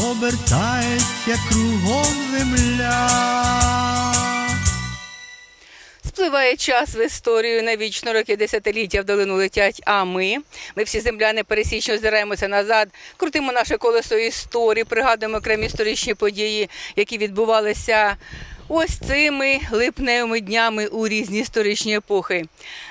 обертається кругом земля. Спливає час в історію навічно роки десятиліття в долину летять. А ми, ми всі земляни пересічно озираємося назад, крутимо наше колесо історії, пригадуємо окремі історичні події, які відбувалися Ось цими липневими днями у різні історичні епохи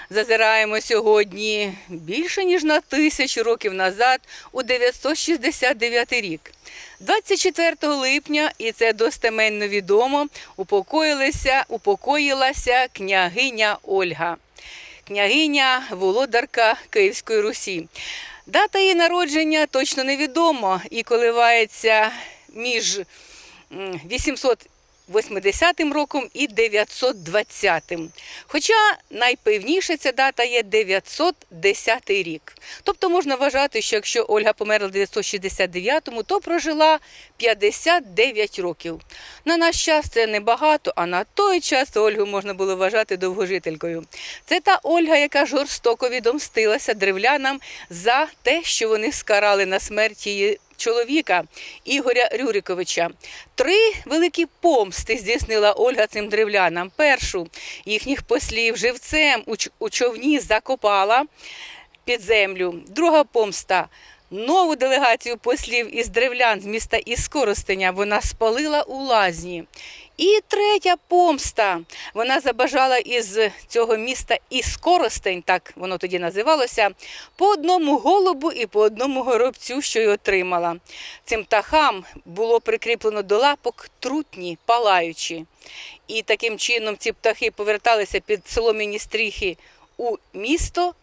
зазираємо сьогодні більше ніж на тисячу років назад, у 969 рік. 24 липня, і це достеменно відомо, упокоїлася, упокоїлася княгиня Ольга, княгиня Володарка Київської Русі. Дата її народження точно невідомо і коливається між 800 80-м роком і 920-м. Хоча найпевніше ця дата є 910 рік. Тобто можна вважати, що якщо Ольга померла в 969-му, то прожила 59 років. На наш час це небагато, а на той час Ольгу можна було вважати довгожителькою. Це та Ольга, яка жорстоко відомстилася древлянам за те, що вони скарали на смерть її чоловіка Ігоря Рюриковича. Три великі помсти здійснила Ольга цим древлянам. Першу їхніх послів живцем у човні закопала під землю. Друга помста. Нову делегацію послів із древлян з міста Іскоростеня вона спалила у лазні. І третя помста. Вона забажала із цього міста Іскоростень, так воно тоді називалося, по одному голубу і по одному горобцю, що й отримала. Цим птахам було прикріплено до лапок трутні, палаючі. І таким чином ці птахи поверталися під солом'яні стріхи у місто,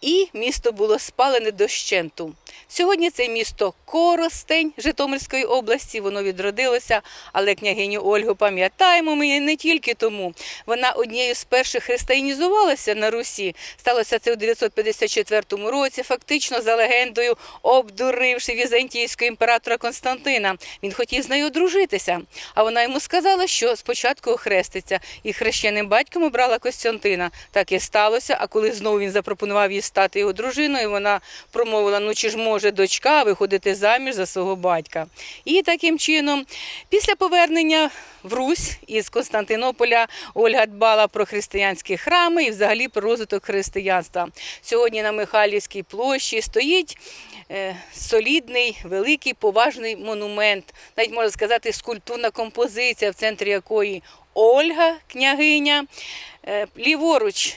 і місто було спалене дощенту. Сьогодні це місто Коростень Житомирської області, воно відродилося, але княгиню Ольгу пам'ятаємо ми не тільки тому. Вона однією з перших християнізувалася на Русі. Сталося це у 954 році, фактично за легендою, обдуривши візантійського імператора Константина. Він хотів з нею одружитися, а вона йому сказала, що спочатку охреститься, і хрещеним батьком обрала Костянтина. Так і сталося. А коли знову він запропонував їй стати його дружиною, вона промовила: ну чи ж може дочка виходити заміж за свого батька? І таким чином, після повернення в Русь із Константинополя Ольга дбала про християнські храми і взагалі про розвиток християнства. Сьогодні на Михайлівській площі стоїть е, солідний, великий, поважний монумент, навіть можна сказати, скульптурна композиція, в центрі якої Ольга, княгиня, е, ліворуч.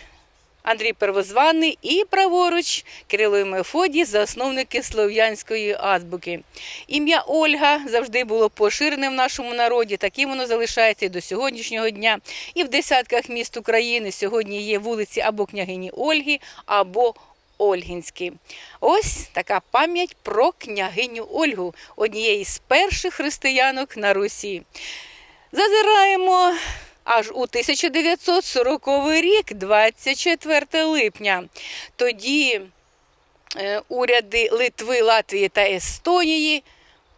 Андрій Первозваний і праворуч Кирило і Мефодій, засновники слов'янської азбуки. Ім'я Ольга завжди було поширене в нашому народі, таким воно залишається і до сьогоднішнього дня. І в десятках міст України сьогодні є вулиці або княгині Ольги, або Ольгінські. Ось така пам'ять про княгиню Ольгу, однієї з перших християнок на Русі. Зазираємо аж у 1940 рік, 24 липня. Тоді е, уряди Литви, Латвії та Естонії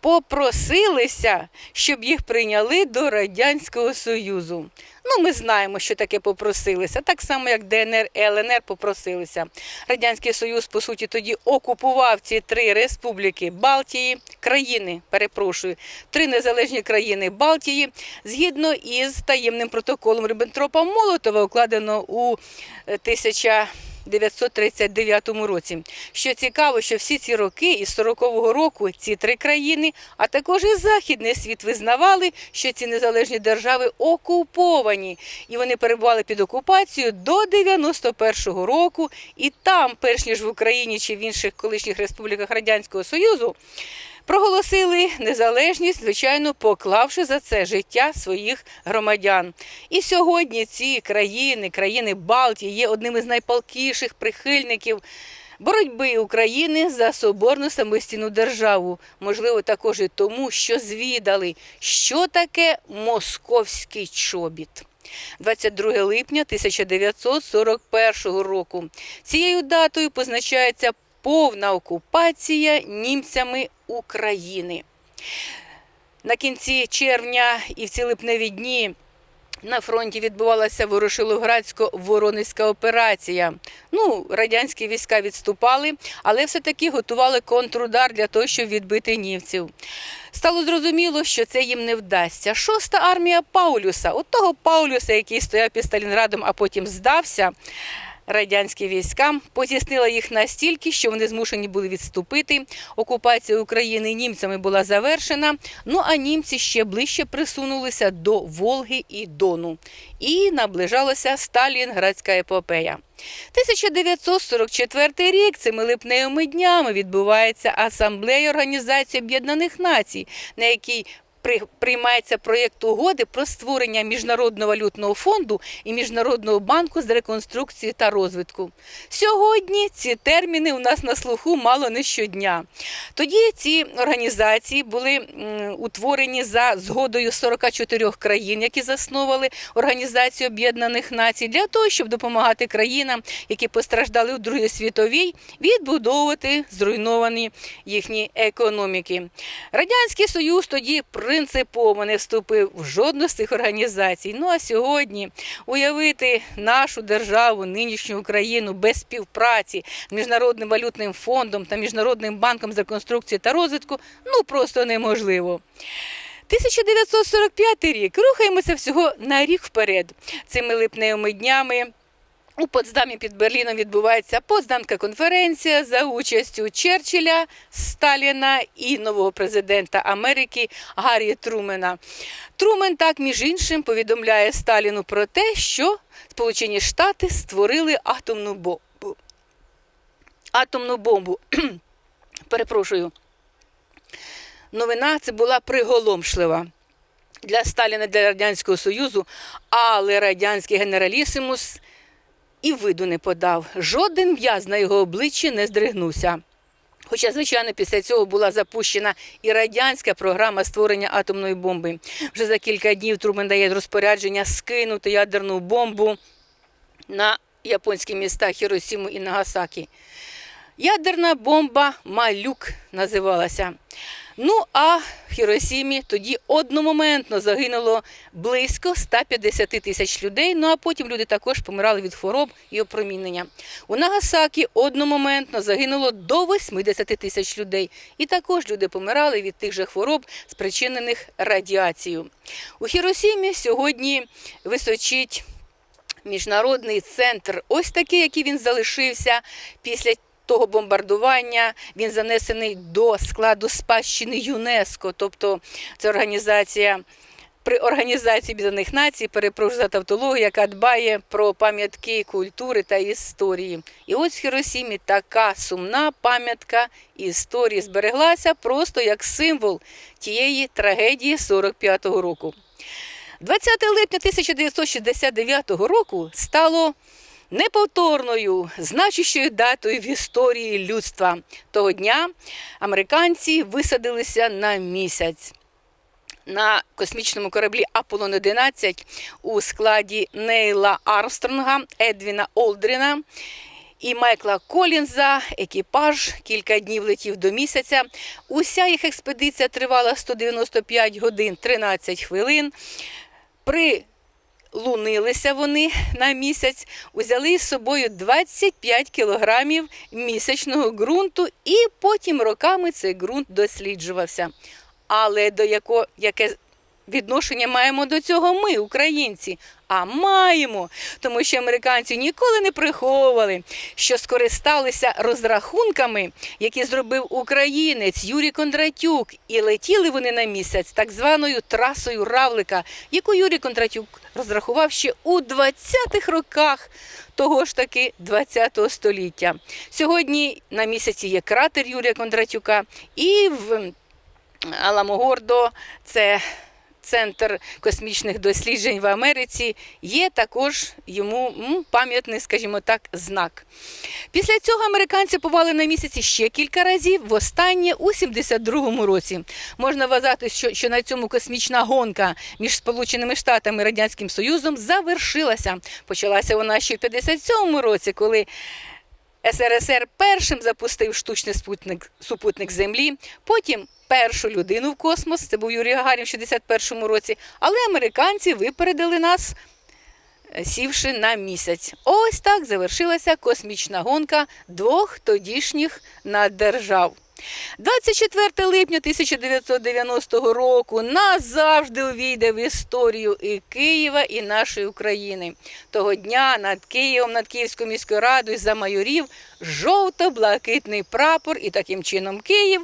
попросилися, щоб їх прийняли до Радянського Союзу. Ну, ми знаємо, що таке попросилися, так само, як ДНР і ЛНР попросилися. Радянський Союз, по суті, тоді окупував ці три республіки Балтії, країни, перепрошую, три незалежні країни Балтії, згідно із таємним протоколом Риббентропа Молотова, укладено у е, 1000 1939 році. Що цікаво, що всі ці роки із 40-го року ці три країни, а також і західний світ визнавали, що ці незалежні держави окуповані, і вони перебували під окупацією до 91-го року. І там, перш ніж в Україні чи в інших колишніх республіках Радянського Союзу, проголосили незалежність, звичайно, поклавши за це життя своїх громадян. І сьогодні ці країни, країни Балтії, є одним із найпалкіших прихильників боротьби України за соборну самостійну державу. Можливо, також і тому, що звідали, що таке московський чобіт. 22 липня 1941 року. Цією датою позначається повна окупація німцями України. На кінці червня і в ці липневі дні на фронті відбувалася Ворошиловградсько-Воронезька операція. Ну, радянські війська відступали, але все-таки готували контрудар для того, щоб відбити німців. Стало зрозуміло, що це їм не вдасться. Шоста армія Паулюса, от того Паулюса, який стояв під Сталінградом, а потім здався. Радянським військам потіснила їх настільки, що вони змушені були відступити. Окупація України німцями була завершена. Ну а німці ще ближче присунулися до Волги і Дону. І наближалася Сталінградська епопея. 1944 рік цими липневими днями відбувається асамблея Організації Об'єднаних Націй, на якій приймається проєкт угоди про створення міжнародного валютного фонду і міжнародного банку з реконструкції та розвитку. Сьогодні ці терміни у нас на слуху мало не щодня. Тоді ці організації були утворені за згодою 44 країн, які засновували Організацію Об'єднаних Націй, для того, щоб допомагати країнам, які постраждали у Другій світовій, відбудовувати зруйновані їхні економіки. Радянський Союз тоді принципово не вступив в жодну з цих організацій. Ну а сьогодні уявити нашу державу, нинішню Україну без співпраці з Міжнародним валютним фондом та Міжнародним банком з реконструкції та розвитку ну просто неможливо. 1945 рік. Рухаємося всього на рік вперед. Цими липневими днями у Потсдамі під Берліном відбувається Потсдамська конференція за участю Черчилля, Сталіна і нового президента Америки Гаррі Трумена. Трумен так, між іншим, повідомляє Сталіну про те, що Сполучені Штати створили атомну бомбу. Атомну бомбу. Перепрошую. Новина це була приголомшлива для Сталіна, для Радянського Союзу, але радянський генералісимус і виду не подав. Жоден м'яз на його обличчі не здригнувся. Хоча, звичайно, після цього була запущена і радянська програма створення атомної бомби. Вже за кілька днів Трумен дає розпорядження скинути ядерну бомбу на японські міста Хіросіму і Нагасакі. Ядерна бомба Малюк називалася. Ну а в Хіросімі тоді одномоментно загинуло близько 150 тисяч людей. Ну а потім люди також помирали від хвороб і опромінення. У Нагасакі одномоментно загинуло до 80 тисяч людей. І також люди помирали від тих же хвороб, спричинених радіацією. У Хіросімі сьогодні височить міжнародний центр, ось такий, який він залишився після того бомбардування. Він занесений до складу спадщини ЮНЕСКО, тобто це організація. При організації Об'єднаних Націй, перепрошую за тавтологію, яка дбає про пам'ятки культури та історії. І ось в Хіросімі така сумна пам'ятка історії збереглася просто як символ тієї трагедії 45-го року. 20 липня 1969 року стало неповторною, значущою датою в історії людства. Того дня американці висадилися на місяць. На космічному кораблі Аполлон 11 у складі Нейла Армстронга, Едвіна Олдріна і Майкла Колінза екіпаж кілька днів летів до місяця. Уся їх експедиція тривала 195 годин 13 хвилин. Прилунилися вони на місяць, узяли з собою 25 кілограмів місячного ґрунту, і потім роками цей ґрунт досліджувався. Але до яко, яке відношення маємо до цього ми, українці? А маємо, тому що американці ніколи не приховували, що скористалися розрахунками, які зробив українець Юрій Кондратюк, і летіли вони на місяць так званою трасою Равлика, яку Юрій Кондратюк розрахував ще у 20-х роках того ж таки 20-го століття. Сьогодні на місяці є кратер Юрія Кондратюка, і в Аламогордо це Центр космічних досліджень в Америці, є також йому пам'ятний, скажімо так, знак. Після цього американці повали на місяці ще кілька разів, востаннє у 72-му році. Можна вважати, що, що на цьому космічна гонка між Сполученими Штатами і Радянським Союзом завершилася. Почалася вона ще в 57-му році, коли СРСР першим запустив штучний спутник, супутник Землі, потім першу людину в космос, це був Юрій Гагарін в 61-му році, але американці випередили нас, е, сівши на місяць. Ось так завершилася космічна гонка двох тодішніх наддержав. 24 липня 1990 року назавжди увійде в історію і Києва, і нашої України. Того дня над Києвом, над Київською міською радою замайорів жовто-блакитний прапор, і таким чином Київ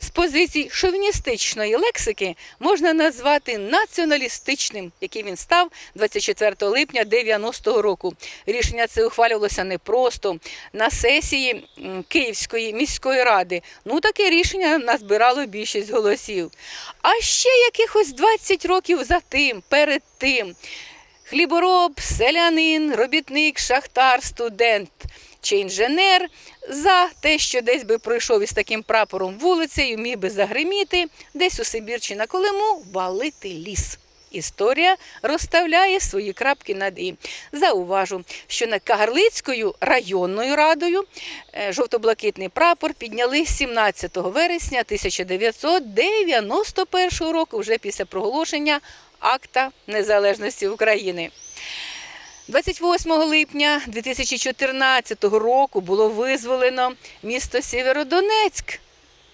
з позицій шовіністичної лексики можна назвати націоналістичним, який він став 24 липня 90-го року. Рішення це ухвалювалося не просто на сесії Київської міської ради. Ну таке рішення назбирало більшість голосів. А ще якихось 20 років за тим, перед тим. Хлібороб, селянин, робітник, шахтар, студент чи інженер за те, що десь би пройшов із таким прапором вулицею, міг би загриміти, десь у Сибір чи на Колиму валити ліс. Історія розставляє свої крапки над і. Зауважу, що над Кагарлицькою районною радою е, жовто-блакитний прапор підняли 17 вересня 1991 року, вже після проголошення акта незалежності України. 28 липня 2014 року було визволено місто Сєвєродонецьк.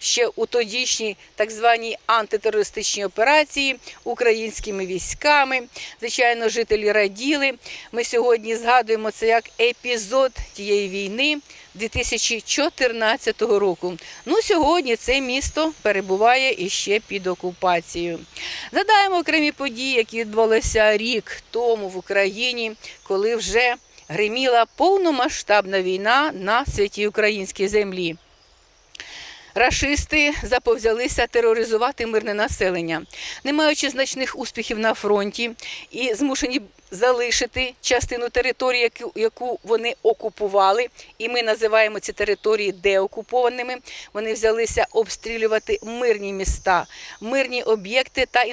Ще у тодішній так званій антитерористичній операції українськими військами. Звичайно, жителі раділи. Ми сьогодні згадуємо це як епізод тієї війни 2014 року. Ну, сьогодні це місто перебуває іще під окупацією. Згадаємо окремі події, які відбулися рік тому в Україні, коли вже гриміла повномасштабна війна на святій українській землі. Рашисти заповзялися тероризувати мирне населення, не маючи значних успіхів на фронті і змушені залишити частину території, яку, вони окупували. І ми називаємо ці території деокупованими. Вони взялися обстрілювати мирні міста, мирні об'єкти та,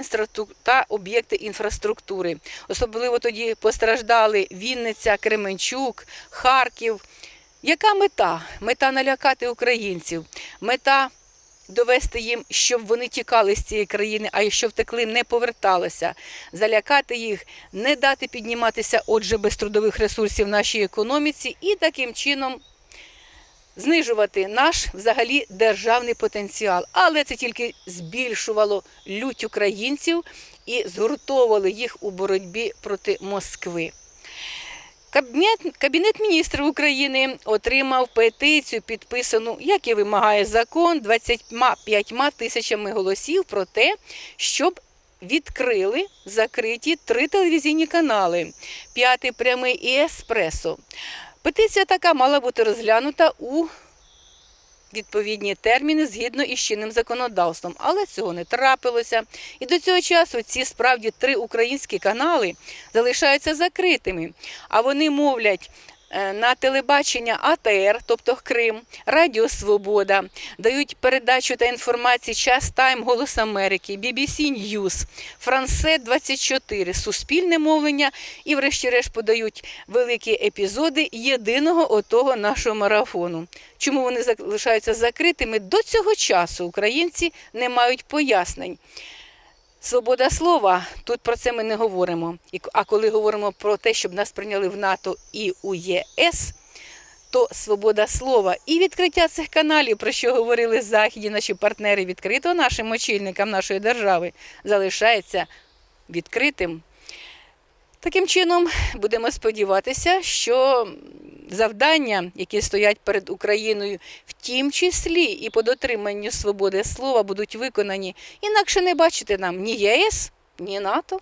та об'єкти інфраструктури. Особливо тоді постраждали Вінниця, Кременчук, Харків. Яка мета? Мета налякати українців, мета довести їм, щоб вони тікали з цієї країни, а якщо втекли, не поверталися, залякати їх, не дати підніматися, отже, без трудових ресурсів нашій економіці і таким чином знижувати наш взагалі державний потенціал. Але це тільки збільшувало лють українців і згуртовувало їх у боротьбі проти Москви. Кабінет, Кабінет міністрів України отримав петицію, підписану, як і вимагає закон, 25 тисячами голосів про те, щоб відкрили закриті три телевізійні канали: п'ятий прямий і еспресо. Петиція така мала бути розглянута у відповідні терміни згідно із чинним законодавством, але цього не трапилося. І до цього часу ці справді три українські канали залишаються закритими, а вони мовлять. Е, На телебачення АТР, тобто Крим, Радіо Свобода, дають передачу та інформації Час Тайм, Голос Америки, BBC News, Франсе 24, Суспільне мовлення і, врешті-решт, подають великі епізоди єдиного отого нашого марафону. Чому вони залишаються закритими? До цього часу українці не мають пояснень. Свобода слова, тут про це ми не говоримо. А коли говоримо про те, щоб нас прийняли в НАТО і у ЄС, то свобода слова і відкриття цих каналів, про що говорили західні наші партнери, відкрито нашим очільникам нашої держави, залишається відкритим. Таким чином, будемо сподіватися, що завдання, які стоять перед Україною, в тім числі і по дотриманню свободи слова, будуть виконані. Інакше не бачите нам ні ЄС, ні НАТО.